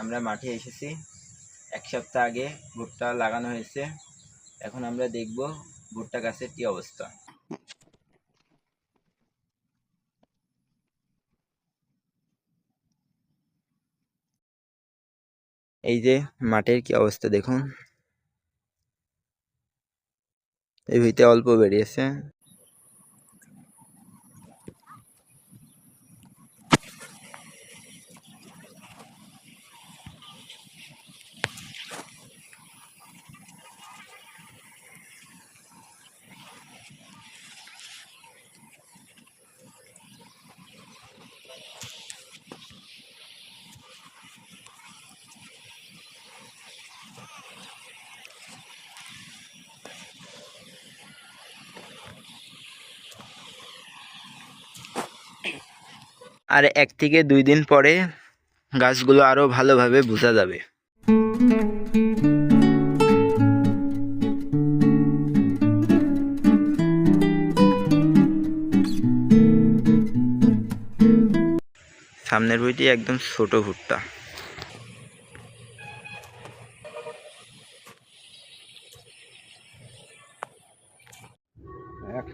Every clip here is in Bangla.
আমরা মাঠে এসেছি। এক সপ্তাহ আগে ভুট্টা লাগানো হয়েছে। এখন আমরা দেখব ভুট্টা গাছের কি অবস্থা। এই যে মাঠের কি অবস্থা দেখুন। এই ভিতরে অল্প বেরিয়েছে। আর এক থেকে দুই দিন পরে গাছগুলো আরও ভালোভাবে বোঝা যাবে। সামনের বইটি একদম ছোট ভুট্টা।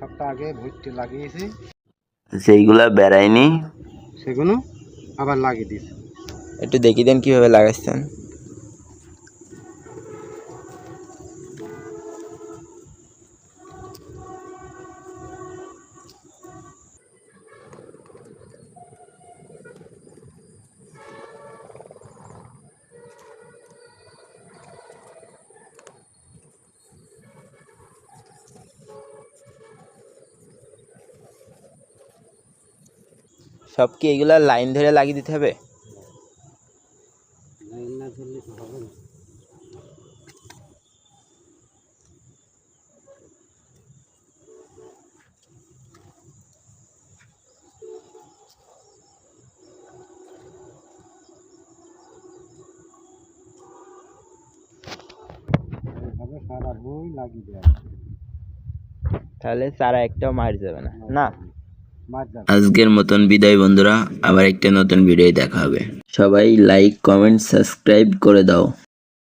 সপ্তাহ আগে ভুট্টি লাগিয়েছি। সেইগুলা বেড়ায়নি। সেগুলো আবার লাগিয়ে দিয়েছি। একটু দেখিয়ে দেন কীভাবে লাগাচ্ছেন। সব কি এগুলা লাইন ধরে লাগিয়ে দিতে হবে? লাইন না ধরলে তো হবে না। এইভাবে সারা বই লাগিয়ে দেওয়া তাহলে চারা একটাও মার যাবে না না? আজকের মতন বিদায় বন্ধুরা, আবার একটা নতুন ভিডিও দেখা হবে। সবাই লাইক কমেন্ট সাবস্ক্রাইব করে দাও।